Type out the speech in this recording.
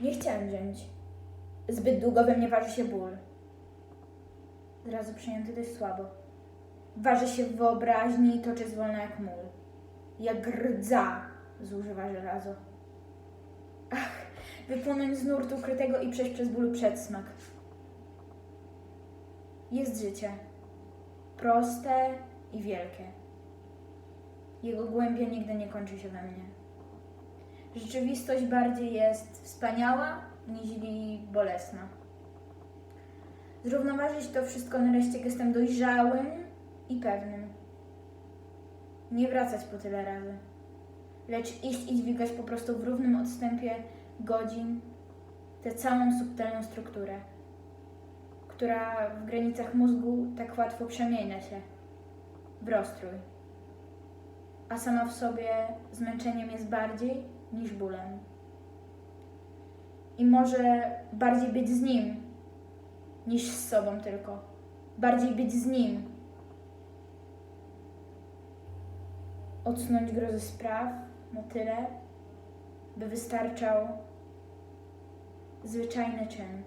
Nie chciałem wziąć. Zbyt długo we mnie waży się ból. Zrazu przyjęty dość słabo. Waży się w wyobraźni i toczy zwolna jak mól. Jak rdza zużywa żelazo. Ach, wypłynąć z nurtu ukrytego i przejść przez ból przedsmak. Jest życie. Proste i wielkie. Jego głębia nigdy nie kończy się we mnie. Rzeczywistość bardziej jest wspaniała niż bolesna. Zrównoważyć to wszystko nareszcie gestem dojrzałym i pewnym. Nie wracać po tyle razy, lecz iść i dźwigać po prostu w równym odstępie godzin tę całą subtelną strukturę, która w granicach mózgu tak łatwo przemienia się w roztrój, a sama w sobie zmęczeniem jest bardziej niż bólem. I może bardziej być z nim niż z sobą tylko. Bardziej być z nim. Odsunąć grozę spraw na tyle, by wystarczał zwyczajny czyn.